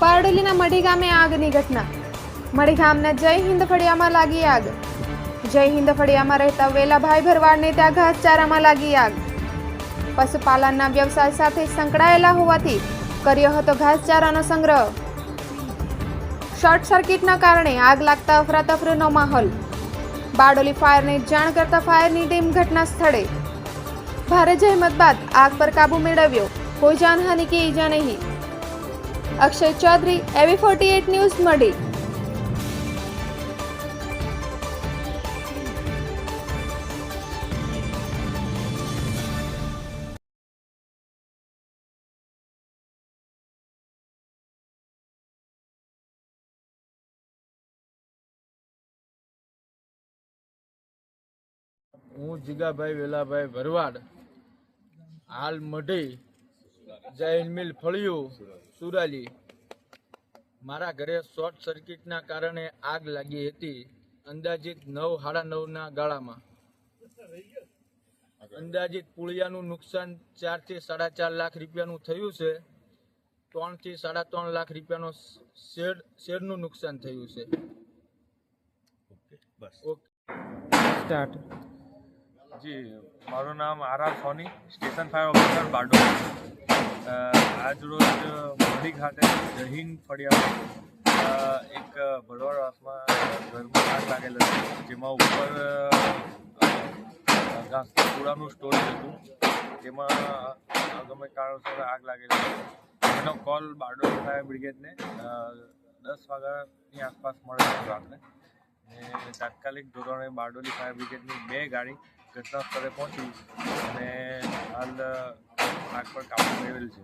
બારડોલીના મઢી ગામે આગની ઘટના. મઢી ગામના જય હિન્દ ફળિયામાં લાગી આગ. જય હિન્દ ફળિયામાં રહેતા વેલાભાઈ ભરવાડને ત્યાં ઘાસચારામાં લાગી આગ. પશુપાલનના વ્યવસાય સાથે સંકળાયેલા હોવાથી કર્યો હતો ઘાસચારાનો સંગ્રહ. શોર્ટ સર્કિટના કારણે આગ લાગતા અફરાતફરીનો માહોલ. બારડોલી ફાયરને જાણ કરતા ફાયરની ટીમ ઘટના સ્થળે. ભારે જહેમત બાદ આગ પર કાબુ મેળવ્યો. કોઈ જાનહાનિ કે ઈજા નહીં. અક્ષય ચૌધરી એવી ફોર્ટી એટ ન્યૂઝ મળી. હું જીગાભાઈ વેલાભાઈ ભરવાડ હાલ મઢી જૈન મિલ ફળિયું સુરાલી. મારા ઘરે શોર્ટ સર્કિટના કારણે આગ લાગી હતી. અંદાજિત નવ સાડા નવના ગાળામાં. અંદાજિત પુળિયાનું નુકસાન ચારથી સાડા ચાર લાખ રૂપિયાનું થયું છે. ત્રણથી સાડા ત્રણ લાખ રૂપિયાનો શેડ શેડનું નુકસાન થયું છે. Okay start. જી મારું નામ આરા R Soni station fire officer Bardoli. અ, આજ રોજ મોડી ખાતે જહીન ફળિયા એક એક ભરવાડવાસમાં ઘરમાં આગ લાગેલ હતી. જેમાં ઉપર ઘાસ કૂડાનું સ્ટોર હતું જેમાં ગમે કારણોસર આગ લાગેલી હતી. એનો કોલ બારડોલી ફાયર બ્રિગેડને. દસ વાગ્યાની આસપાસ મળે હતો આપણે ને તાત્કાલિક ધોરણે બારડોલી ફાયર બ્રિગેડની બે ગાડી ઘટના સ્થળે પહોંચી અને હાલ આગ પર કાપવામાં આવેલ છે.